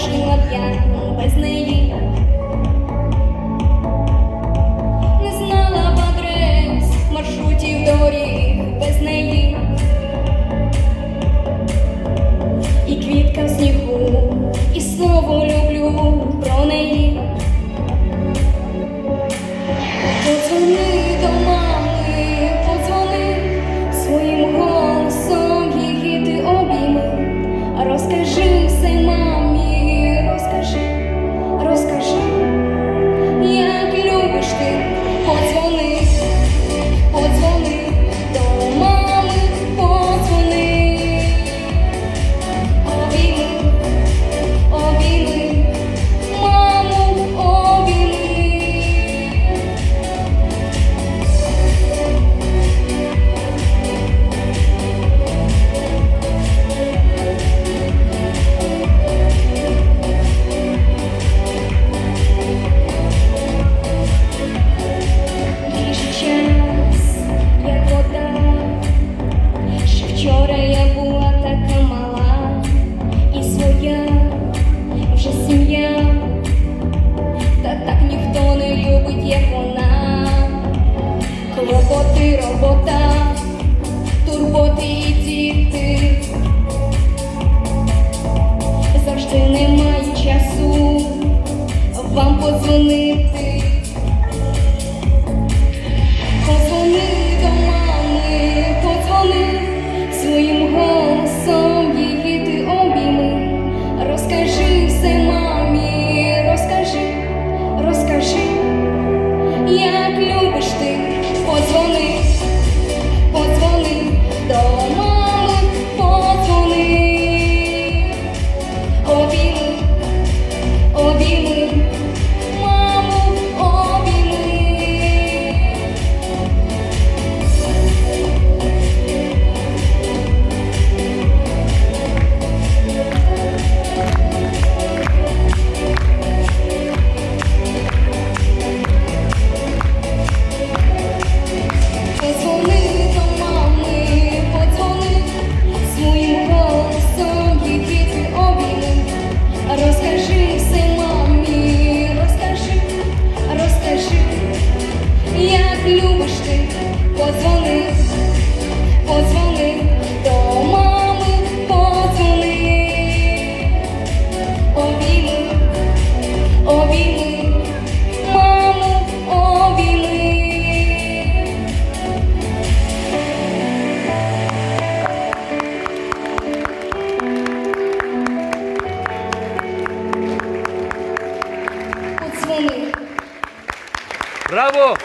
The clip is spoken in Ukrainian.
побачила б я без неї. Не знала б адрес, маршрутів доріг без неї. І квітка в снігу, і слово люблю про неї. Sim, Senhor. Як вона. Клопоти, робота, турботи і діти. Завжди немає часу вам подзвонити. Ти, подзвони, подзвони до мами, подзвони, обійми, обійми, маму, обійми. Подзвони. Браво!